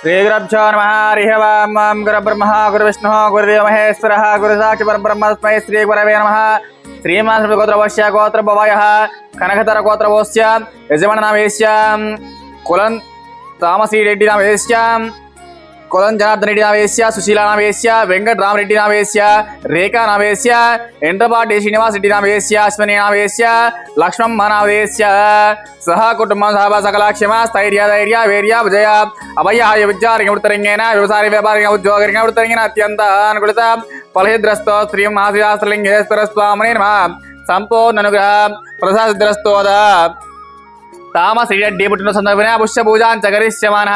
శ్రీగురభ్యో నమ. హరిహ ఓం గురు బ్రహ్మ గురు విష్ణు గురుదేవ మహేశ్వర. గురు సాక్షి పరబ్రహ్మ తస్మై శ్రీ గురవే నమ. శ్రీమాన్ గోత్రవశ్య గోత్ర భవాయ కనకతర గోత్రవోస్య యజమాన నామేశ్యాం. కులం తామసీ రెడ్డి నామేశ్యాం. కొలం జనార్దన్ రెడ్డి నావేశ్య సుశీల నావేశ్య వెంకట రామరెడ్డి నావేశ్య రేఖా నావేశ్య ఎండ్రపాటి శ్రీనివాస్ రెడ్డి నావేశ్య అశ్వని నావేశ్య లక్ష్మమ్మ నావేశ్య సహా కుటుంబం సహ సకలాక్షమ స్థైర్య ధైర్య వీర్య విజయ అభయ విద్యారంగ వృత్తరంగేన వ్యవసాయ వ్యాపారంగ ఉద్యోగరంగ వృత్తరంగేన అత్యంత అనుకూలత. ఫలహిద్రస్తో శ్రీ మహాశ్రీరాస్త్రలింగేశ్వర స్వామిని నమ. సంపూర్ణ అనుగ్రహ ప్రసాదిద్రస్తోద తామశ్రీరెడ్డి పుట్టిన సందర్భన పుష్య పూజాంచ కరిష్యమాన.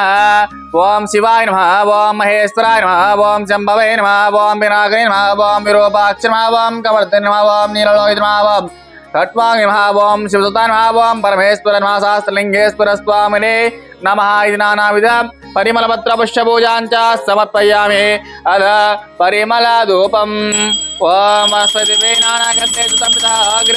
ఓం శివాయ నమ ఓం మహేశ్వరాయ నమ ఓం శంభవే నమ ఓం వినాయకాయ నమ ఓం విరూపాక్ష నమ ఓం కవర్ధన నమ ఓం నీలలోహిత నమ ఓం ఖట్వాంగి నమ ఓం శివసుతాయ నమ ఓం పరమేశ్వర నమ శాస్త్రలింగేశ్వర స్వామినే నమ ఇది నానావిధ. పరిమళపత్ర పుష్య పూజాంచ సమర్పయామి. అధ పరిమళ ధూపం. ఓం సదివే నానాగంధే సుసంపిత అగ్ర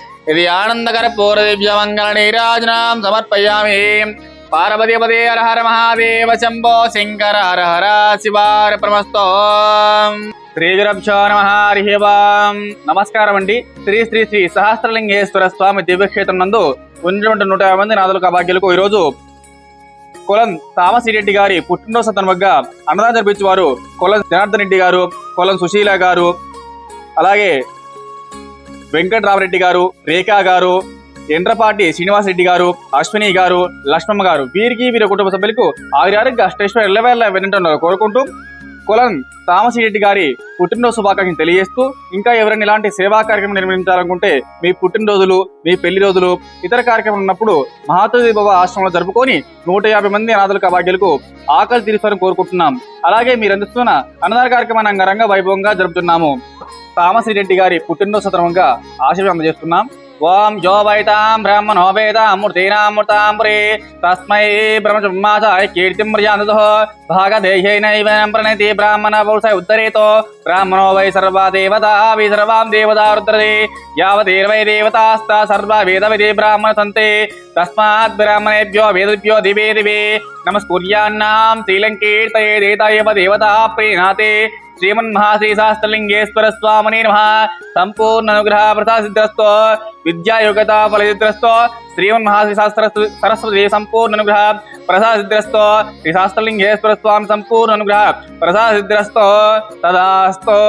ఇది ఆనందకర పూర్వదివ్య మంగళ నీరాజనాం సమర్పయామి పార్వతీ పదే హర మహాదేవ శంభో శంకర హర హర శివార ప్రమస్తో శ్రీజురభ్యో నమ హరి నమస్కారం అండి శ్రీ శ్రీ శ్రీ సహస్రలింగేశ్వర స్వామి దివ్యక్షేత్రం నందు ఉన్నటువంటి నూట యాభై మంది నాదులకు అభాగ్యులకు ఈరోజు కులం తామసిరెడ్డి గారి పుట్టినరోజు సందర్భంగా అన్నదానం జరిపించేవారు కొలం జనార్దన్ రెడ్డి గారు కులం సుశీల గారు అలాగే వెంకట్రామరెడ్డి గారు రేఖా గారు ఎండ్రపాటి శ్రీనివాస్ రెడ్డి గారు అశ్విని గారు లక్ష్మమ్మ గారు. వీరికి వీరి కుటుంబ సభ్యులకు ఆరుగా స్టేషన్ ఎల్లవేళ వినంటున్నారు కోరుకుంటూ కులం తామసిరెడ్డి గారి పుట్టినరోజు శుభాకాంక్షలు తెలియజేస్తూ ఇంకా ఎవరైనా ఇలాంటి సేవా కార్యక్రమం నిర్వహించాలనుకుంటే మీ పుట్టినరోజులు మీ పెళ్ళి రోజులు ఇతర కార్యక్రమాలు ఉన్నప్పుడు మహాత్మా బాబా ఆశ్రమంలో జరుపుకొని నూట యాభై మంది అనాథులకు అభాగ్యులకు ఆకలి తీరుస్తారని కోరుకుంటున్నాం. అలాగే మీరు అందిస్తున్న అన్నదాన కార్యక్రమాన్ని అంగరంగ వైభవంగా జరుపుతున్నాము. తామసిరెడ్డి గారి పుట్టినరోజు సందర్భంగా ఆశీర్వాదం అందజేస్తున్నాం. ఓం జోబైతాం వైతాం బ్రహ్మణో తస్మై బ్రహ్మమాసాయ కీర్తిం మర్యాదతో భాగదేహైనైవ ప్రణతి బ్రాహ్మణ పురుష ఉద్ధరేతో బ్రాహ్మణో వై సర్వా దేవతా వి సర్వాం దేవతా రుద్రతే యావదేర్వై దేవతాస్త సర్వ వేద విధి బ్రాహ్మణ సంతే తస్మాత్ బ్రాహ్మణేభ్యో వేదభ్యో దివే దివే నమస్కూర్యాన్నాం శ్రీలంకీర్తయే దేత ఏవ దేవతా ప్రీణాతే శ్రీమన్మహాశ్రీశాస్త్రలింగేశ్వర స్వామిని నమ. సంపూర్ణ అనుగ్రహ ప్రసాసిద్రస్తో విద్యాయోగత ఫలసిద్రస్తో శ్రీమన్మహాశ్రీశాస్త్ర సరస్వతి సంపూర్ణ అనుగ్రహ ప్రసాసిద్రస్తో శ్రీశాస్త్రలింగేశ్వర స్వామి సంపూర్ణ అనుగ్రహ ప్రసాసిద్రస్తో తదాస్తో.